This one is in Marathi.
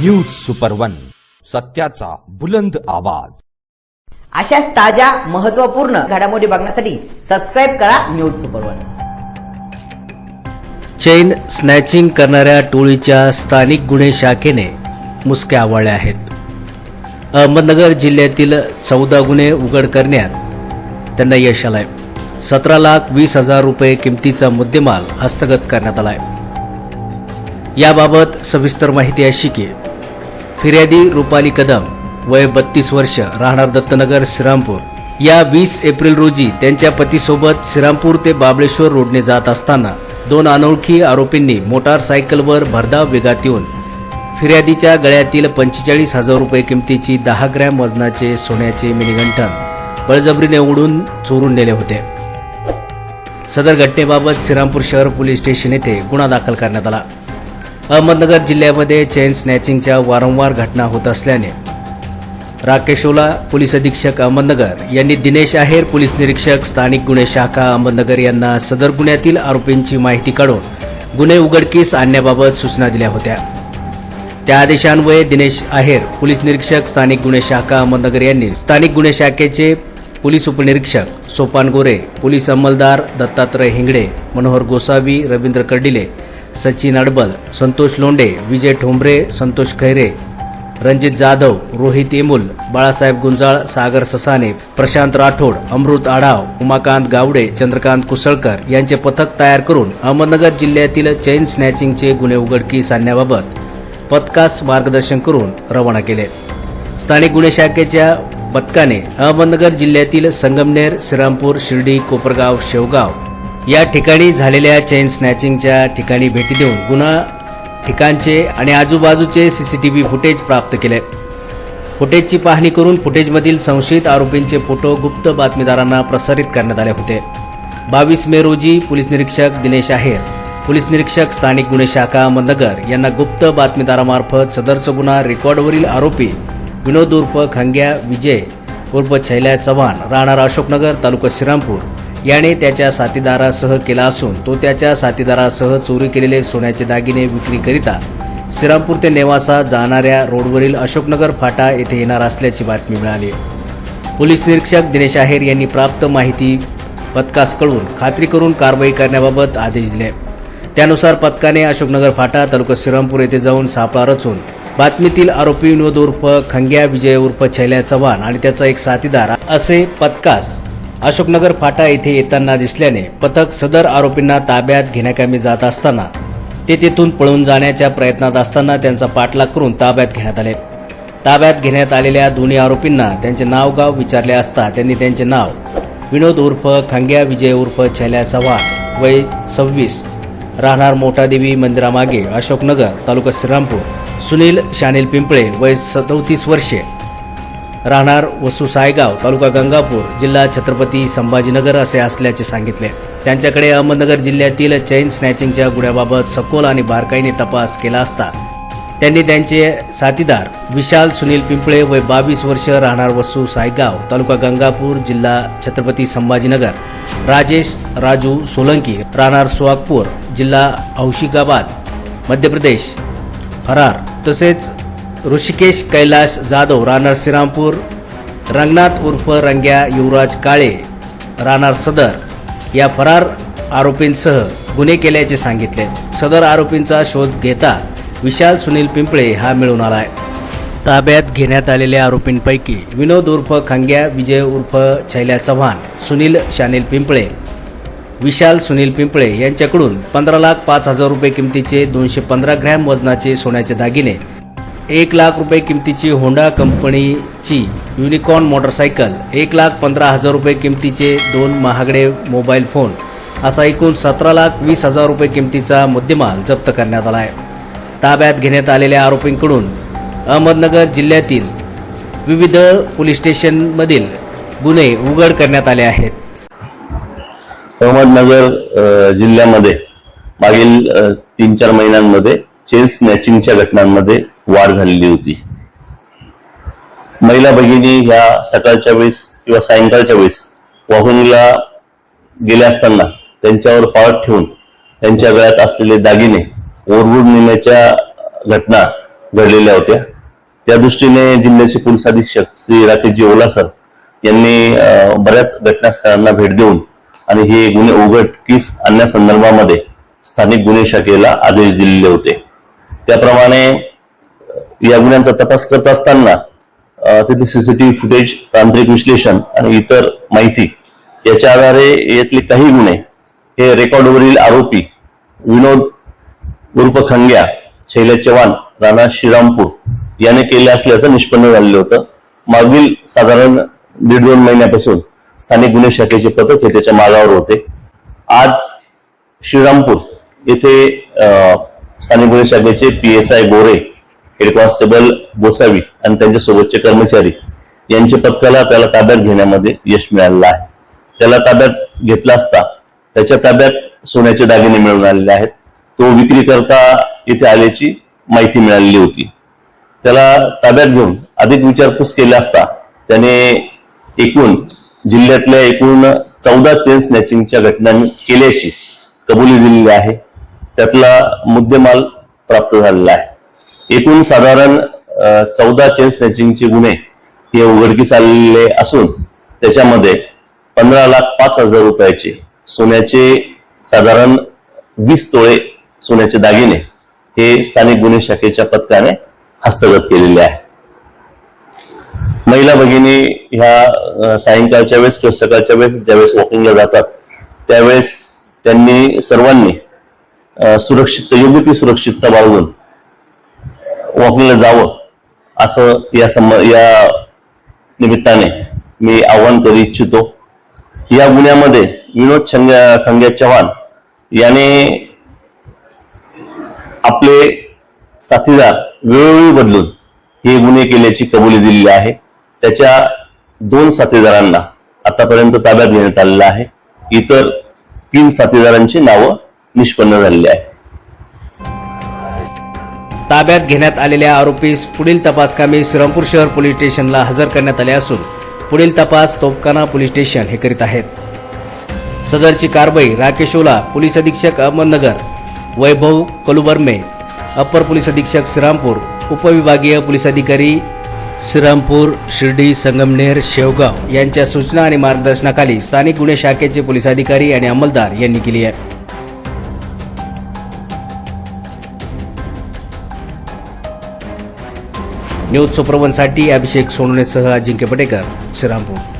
न्यूज सुपर वन सत्याचा बुलंद आवाज. अशाच ताज्या महत्त्वपूर्ण घडामोडी बघण्यासाठी सबस्क्राईब करा news super one chain snatching करणाऱ्या टोळीच्या स्थानिक गुन्हे शाखेने मुसक्या आवळल्या आहेत. अहमदनगर जिल्ह्यातील चौदा गुन्हे उघड करण्यात त्यांना यश आलंय. सतरा लाख वीस हजार रुपये किमतीचा मुद्देमाल हस्तगत करण्यात आलाय. याबाबत सविस्तर माहिती अशी की फिर्यादी रुपाली कदम वय बत्तीस वर्ष राहणार दत्तनगर श्रीरामपूर. या वीस एप्रिल रोजी त्यांच्या पतीसोबत श्रीरामपूर ते बाबळेश्वर रोडने जात असताना दोन अनोळखी आरोपींनी मोटारसायकलवर भरधाव वेगात येऊन फिर्यादीच्या गळ्यातील पंचेचाळीस हजार रुपये किमतीची दहा ग्रॅम वजनाचे सोन्याचे मिनिगंठन बळजबरीने उडून चोरून नेले होते. सदर घटनेबाबत श्रीरामपूर शहर पोलीस स्टेशन येथे गुन्हा दाखल करण्यात आला. अहमदनगर जिल्ह्यामध्ये चेन स्नॅचिंगच्या वारंवार घटना होत असल्याने राकेशोला पोलीस अधीक्षक अहमदनगर यांनी दिनेश आहेर पोलीस निरीक्षक स्थानिक गुन्हे शाखा अहमदनगर यांना सदर गुन्ह्यातील आरोपींची माहिती काढून गुन्हे उघडकीस आणण्याबाबत सूचना दिल्या होत्या. त्या आदेशान्वये दिनेश आहेर पोलीस निरीक्षक स्थानिक गुन्हे शाखा अहमदनगर यांनी स्थानिक गुन्हे शाखेचे पोलीस उपनिरीक्षक सोपान गोरे पोलीस अंमलदार दत्तात्रय हिंगडे मनोहर गोसावी रवींद्र कर्डिले सचिन अडबल संतोष लोंडे विजय ठोंबरे संतोष खैरे रणजित जाधव रोहित एमुल बाळासाहेब गुंजाळ सागर ससाने प्रशांत राठोड अमृत आढाव उमाकांत गावडे चंद्रकांत कुसळकर यांचे पथक तयार करून अहमदनगर जिल्ह्यातील चैन स्नॅचिंगचे गुन्हे उघडकीस आणण्याबाबत पथकास मार्गदर्शन करून रवाना केले. स्थानिक गुन्हे शाखेच्या पथकाने अहमदनगर जिल्ह्यातील संगमनेर श्रीरामपूर शिर्डी कोपरगाव शेवगाव या ठिकाणी झालेल्या चेन स्नॅचिंगच्या ठिकाणी भेटी देऊन गुन्हा ठिकाणचे आणि आजूबाजूचे सीसीटीव्ही फुटेज प्राप्त केले. फुटेजची पाहणी करून फुटेजमधील संशयित आरोपींचे फोटो गुप्त बातमीदारांना प्रसारित करण्यात आले होते. बावीस मे रोजी पोलीस निरीक्षक दिनेश आहेर पोलीस निरीक्षक स्थानिक गुन्हे शाखा अहमदनगर यांना गुप्त बातमीदारामार्फत सदरचा गुन्हा रेकॉर्डवरील आरोपी विनोद उर्फ खंग्या विजय उर्फ छैल्या चव्हाण राहणार अशोकनगर तालुका श्रीरामपूर याने त्याच्या साथीदारासह केला असून तो त्याच्या साथीदारासह चोरी केलेले सोन्याचे दागिने विक्रीकरिता श्रीरामपूर ते नेवासा जाणाऱ्या रोडवरील अशोकनगर फाटा येथे येणार असल्याची बातमी मिळाली. पोलीस निरीक्षक दिनेश आहेर यांनी प्राप्त माहिती पथकास कळवून खात्री करून कारवाई करण्याबाबत आदेश दिले. त्यानुसार पथकाने अशोकनगर फाटा तालुका श्रीरामपूर येथे जाऊन सापळा रचून बातमीतील आरोपी विनोद उर्फ खंग्या विजय उर्फ छैल्या चव्हाण आणि त्याचा एक साथीदार असे पथकास अशोकनगर फाटा येथे येताना दिसल्याने पथक सदर आरोपींना ताब्यात घेण्याकामी जात असताना ते तेथून पळून जाण्याच्या प्रयत्नात असताना त्यांचा पाठलाग करून ताब्यात घेण्यात आले. ताब्यात घेण्यात आलेल्या दोन्ही आरोपींना त्यांचे नाव गाव विचारले असता त्यांनी त्यांचे नाव विनोद उर्फ खांग्या विजय उर्फ छैल्या चव्हाण वय सव्वीस राहणार मोठादेवी मंदिरामागे अशोकनगर तालुका श्रीरामपूर सुनील शानिल पिंपळे वय सदोतीस वर्षे राहणार वसू सायगाव तालुका गंगापूर जिल्हा छत्रपती संभाजीनगर असे असल्याचे सांगितले. त्यांच्याकडे अहमदनगर जिल्ह्यातील चैन स्नॅचिंगच्या गुन्ह्याबाबत सखोल आणि बारकाईने तपास केला असता. त्यांनी त्यांचे साथीदार विशाल सुनील पिंपळे वय बावीस वर्ष राहणार वसू सायगाव तालुका गंगापूर जिल्हा छत्रपती संभाजीनगर राजेश राजू सोलंकी राहणार सोहागपूर जिल्हा औशिकाबाद मध्य प्रदेश फरार तसेच ऋषिकेश कैलाश जाधव राहणार श्रीरामपूर रंगनाथ उर्फ रंग्या युवराज काळे राहणार सदर या फरार आरोपींसह गुन्हे केल्याचे सांगितले. सदर आरोपींचा शोध घेता विशाल सुनील पिंपळे हा मिळून आलाय. ताब्यात घेण्यात आलेल्या आरोपींपैकी विनोद उर्फ खंग्या विजय उर्फ छैल्या चव्हाण सुनील शानिल पिंपळे विशाल सुनील पिंपळे यांच्याकडून पंधरा लाख पाच हजार रुपये किमतीचे दोनशे पंधरा ग्रॅम वजनाचे सोन्याचे दागिने एक लाख रुपये किमतीची होंडा कंपनीची युनिकॉर्न मोटरसायकल एक लाख पंधरा हजार रुपये किमतीचे दोन महागडे मोबाईल फोन असा एकूण सतरा लाख वीस हजार रुपये किमतीचा मुद्देमाल जप्त करण्यात आला आहे ताब्यात घेण्यात आलेल्या आरोपींकडून अहमदनगर जिल्ह्यातील विविध पोलीस स्टेशनमधील गुन्हे उघड करण्यात आले आहेत. अहमदनगर जिल्ह्यामध्ये मागील तीन चार महिन्यांमध्ये चेन स्नॅचिंगच्या घटनांमध्ये वाढ झालेली होती. महिला भगिनी ह्या सकाळच्या वेळेस किंवा सायंकाळच्या वेळेस वाहुंगला गेल्या असताना त्यांच्यावर पाळत ठेवून त्यांच्या गळ्यात असलेले दागिने ओरवून नेण्याच्या घटना घडलेल्या होत्या. त्या दृष्टीने जिल्ह्याचे पोलीस अधीक्षक श्री राकेशजी ओलासर यांनी बऱ्याच घटनास्थळांना भेट देऊन आणि हे गुन्हे उघडकीस आणण्यासंदर्भामध्ये स्थानिक गुन्हे शाखेला आदेश दिलेले होते. त्याप्रमाणे या गुन्ह्यांचा तपास करत असताना तिथे सीसीटीव्ही फुटेज तांत्रिक विश्लेषण आणि इतर माहिती याच्या आधारे यातले काही गुन्हे हे रेकॉर्डवरील आरोपी विनोद उर्फ खंग्या शैलेश चव्हाण राणा श्रीरामपूर याने केले असल्याचं निष्पन्न झालेलं होतं. मागील साधारण दीड दोन महिन्यापासून स्थानिक गुन्हे शाखेचे पथक हे त्याच्या मागावर होते. आज श्रीरामपूर येथे स्थानिक गुन्हे शाखेचे P S I Gore head constable Gosavi आणि त्यांच्या सोबतचे कर्मचारी यांच्या पथकाला त्याला ताब्यात घेण्यामध्ये यश मिळालेलं आहे. त्याला ताब्यात घेतला असता त्याच्या ताब्यात सोन्याचे दागिने मिळून आलेले आहेत. तो विक्री करता इथे आल्याची माहिती मिळालेली होती. त्याला ताब्यात घेऊन अधिक विचारपूस केली असता त्याने एकूण जिल्ह्यातल्या एकूण चौदा चेन स्नॅचिंगच्या घटना केल्याची कबुली दिलेली आहे. त्यातला मुद्देमाल प्राप्त झालेला आहे. एकूण साधारण चौदा चेन स्नॅचिंगचे गुन्हे हे उघडकीस आलेले असून त्याच्यामध्ये पंधरा लाख पाच हजार रुपयाचे सोन्याचे साधारण वीस तोळे सोन्याचे दागिने हे स्थानिक गुन्हे शाखेच्या पथकाने हस्तगत केलेले आहे महिला भगिनी ह्या सायंकाळच्या वेळेस किंवा सकाळच्या वेळेस ज्यावेळेस वॉकिंगला जातात त्यावेळेस त्यांनी सर्वांनी सुरक्षित योग्य ती सुरक्षितता बाळगून वॉकिंगला जावं असं या सम या निमित्ताने मी आवाहन करू इच्छितो. या गुन्ह्यामध्ये विनोद छंग्या खंग्या चव्हाण याने आपले साथीदार वेळोवेळी बदलून हे गुन्हे केल्याची कबुली दिलेली आहे. त्याच्या दोन साथीदारांना आतापर्यंत ताब्यात घेण्यात आलेलं आहे. इतर तीन साथीदारांची नावं निष्पन्न झालेली आहे ताब्यात घेण्यात आलेल्या आरोपीस पुढील तपासकामी श्रीरामपूर शहर पोलीस स्टेशनला हजर करण्यात आले असून पुढील तपास तोपकाना पोलीस स्टेशन हे करीत आहेत. सदरची कारवाई राकेश ओला पोलीस अधीक्षक अहमदनगर वैभव कलुबर्मे अप्पर पोलीस अधीक्षक श्रीरामपूर उपविभागीय पोलीस अधिकारी श्रीरामपूर शिर्डी संगमनेर शेवगाव यांच्या सूचना आणि मार्गदर्शनाखाली स्थानिक गुन्हे शाखेचे पोलीस अधिकारी आणि अंमलदार यांनी केली आहे. न्यूज सुप्रवनसाठी अभिषेक सोनवणेसह अजिंक्य पटेकर श्रीरामपूर.